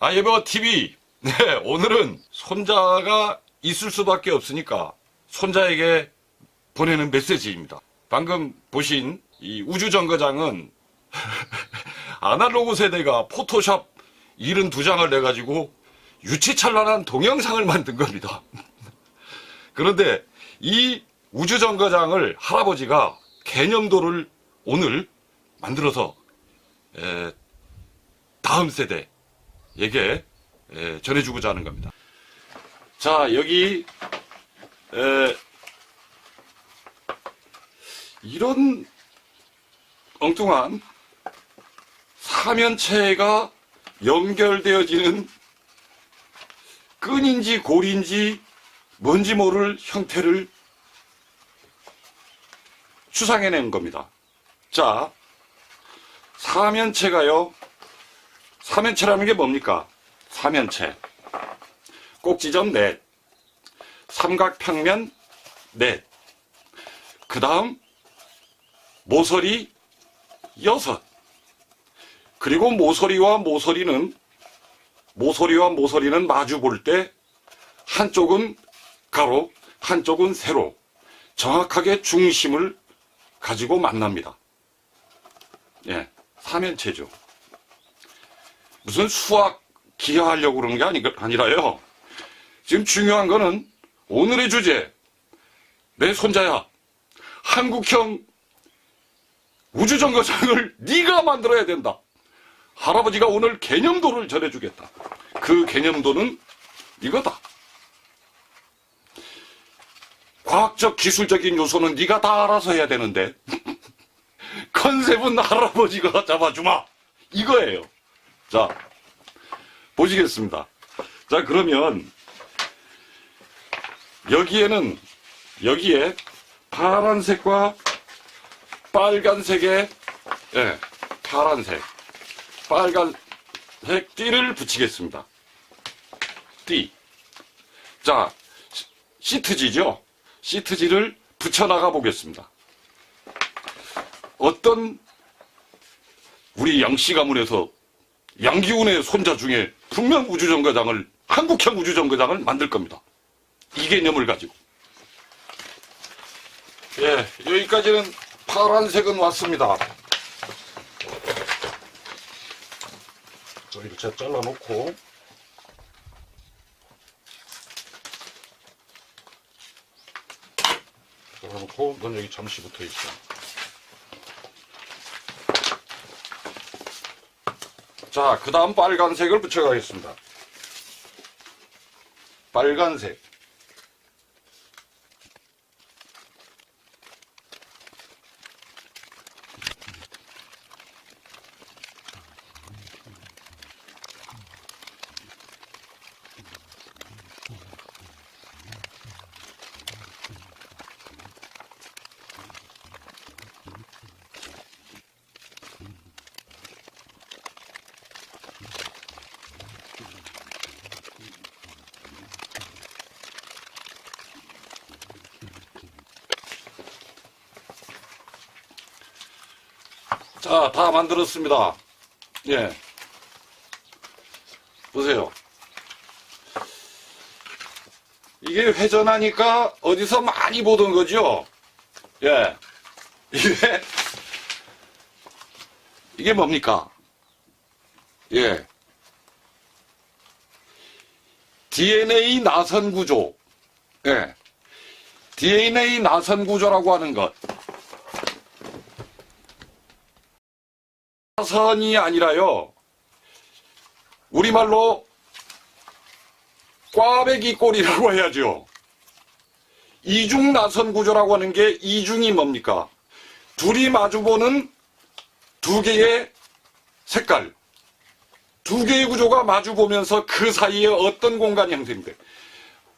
아예버 TV. 네, 오늘은 손자가 있을 수밖에 없으니까 손자에게 보내는 메시지입니다. 방금 보신 이 우주정거장은 아날로그 세대가 포토샵 72장을 내가지고 유치찬란한 동영상을 만든 겁니다. 그런데 이 우주정거장을 할아버지가 개념도를 오늘 만들어서 에, 다음 세대 에게 에, 전해주고자 하는 겁니다. 자 여기 에, 이런 엉뚱한 사면체가 연결되어지는 끈인지 골인지 뭔지 모를 형태를 추상해낸 겁니다. 자, 사면체가요, 사면체라는 게 뭡니까? 사면체. 꼭지점 넷. 삼각평면 넷. 그 다음, 모서리 여섯. 그리고 모서리와 모서리는, 모서리와 모서리는 마주 볼 때, 한쪽은 가로, 한쪽은 세로. 정확하게 중심을 가지고 만납니다. 예, 사면체죠. 무슨 수학 기하하려고 그러는 게 아니, 아니라요. 지금 중요한 거는 오늘의 주제. 내 손자야. 한국형 우주정거장을 네가 만들어야 된다. 할아버지가 오늘 개념도를 전해주겠다. 그 개념도는 이거다. 과학적 기술적인 요소는 네가 다 알아서 해야 되는데 컨셉은 할아버지가 잡아주마. 이거예요. 자, 보시겠습니다. 자, 그러면 여기에는 여기에 파란색과 빨간색의 예, 파란색, 빨간색 띠를 붙이겠습니다. 띠. 자, 시- 시트지죠? 시트지를 붙여나가 보겠습니다. 어떤 우리 양씨 가문에서 양기훈의 손자 중에 분명 우주정거장을 한국형 우주정거장을 만들 겁니다. 이 개념을 가지고. 예, 여기까지는 파란색은 왔습니다. 자, 이렇게 잘라놓고 잘라놓고 넌 여기 잠시 붙어 있어. 자, 그 다음 빨간색을 붙여가겠습니다. 빨간색. 자, 다 만들었습니다. 예. 보세요. 이게 회전하니까 어디서 많이 보던 거죠? 예. 이게, 이게 뭡니까? 예. DNA 나선 구조. 예. DNA 나선 구조라고 하는 것. 선이 아니라요. 우리말로 꽈배기 꼴이라고 해야죠. 이중 나선 구조라고 하는 게 이중이 뭡니까? 둘이 마주보는 두 개의 색깔, 두 개의 구조가 마주보면서 그 사이에 어떤 공간이 형성돼.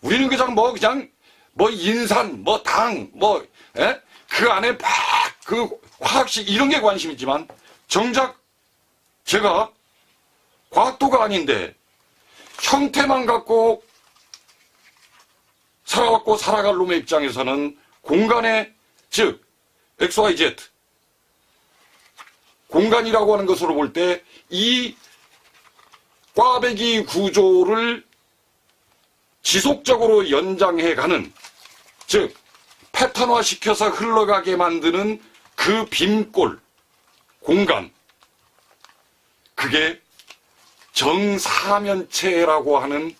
우리는 그냥 뭐 그냥 뭐 인산, 뭐 당, 뭐 예? 그 안에 막 그 화학식 이런 게 관심 있지만 정작 제가 과학도가 아닌데 형태만 갖고 살아왔고 살아갈 놈의 입장에서는 공간의 즉 XYZ 공간이라고 하는 것으로 볼 때 이 꽈배기 구조를 지속적으로 연장해 가는 즉 패턴화 시켜서 흘러가게 만드는 그 빈골 공간 그게 정사면체라고 하는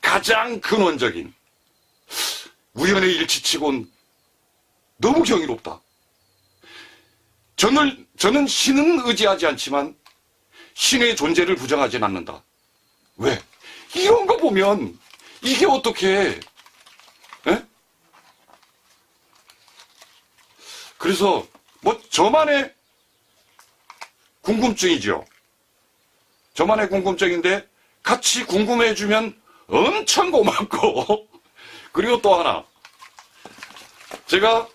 가장 근원적인 우연의 일치치곤 너무 경이롭다. 저는, 저는 신은 의지하지 않지만 신의 존재를 부정하진 않는다. 왜? 이런 거 보면 이게 어떻게 에? 그래서 뭐 저만의 궁금증이죠. 저만의 궁금증인데 같이 궁금해주면 엄청 고맙고 그리고 또 하나 제가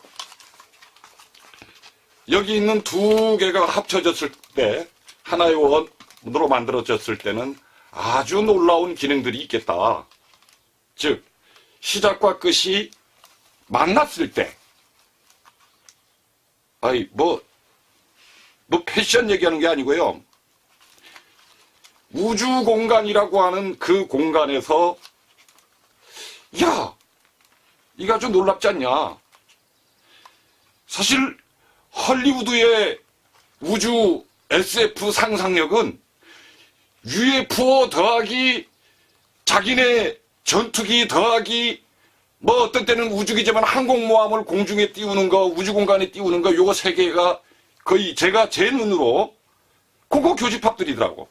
여기 있는 두 개가 합쳐졌을 때 하나의 원으로 만들어졌을 때는 아주 놀라운 기능들이 있겠다. 즉 시작과 끝이 만났을 때 아이 뭐 뭐 패션 얘기하는 게 아니고요. 우주 공간이라고 하는 그 공간에서 야 이거 아주 놀랍지 않냐 사실 헐리우드의 우주 SF 상상력은 UFO 더하기 자기네 전투기 더하기 뭐 어떤 때는 우주기지만 항공모함을 공중에 띄우는 거 우주 공간에 띄우는 거 요거 세 개가 거의 제가 제 눈으로 그거 교집합들이더라고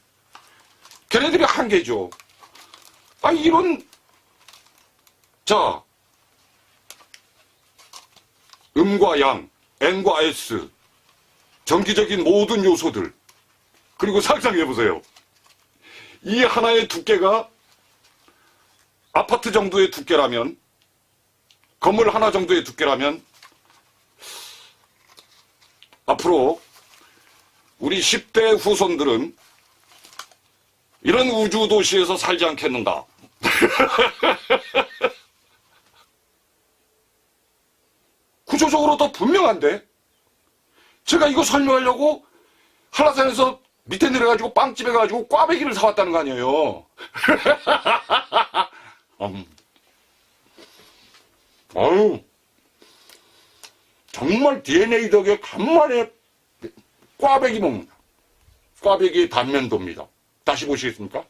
걔네들이 한계죠. 아, 이런, 자, 음과 양, N과 S, 정기적인 모든 요소들, 그리고 상상해 보세요. 이 하나의 두께가 아파트 정도의 두께라면, 건물 하나 정도의 두께라면, 앞으로 우리 10대 후손들은 이런 우주 도시에서 살지 않겠는가? 구조적으로 더 분명한데? 제가 이거 설명하려고 한라산에서 밑에 내려가지고 빵집에 가가지고 꽈배기를 사왔다는 거 아니에요. 음. 아유, 정말 DNA 덕에 간만에 꽈배기 먹는다. 꽈배기의 단면도입니다. 다시 보시겠습니까?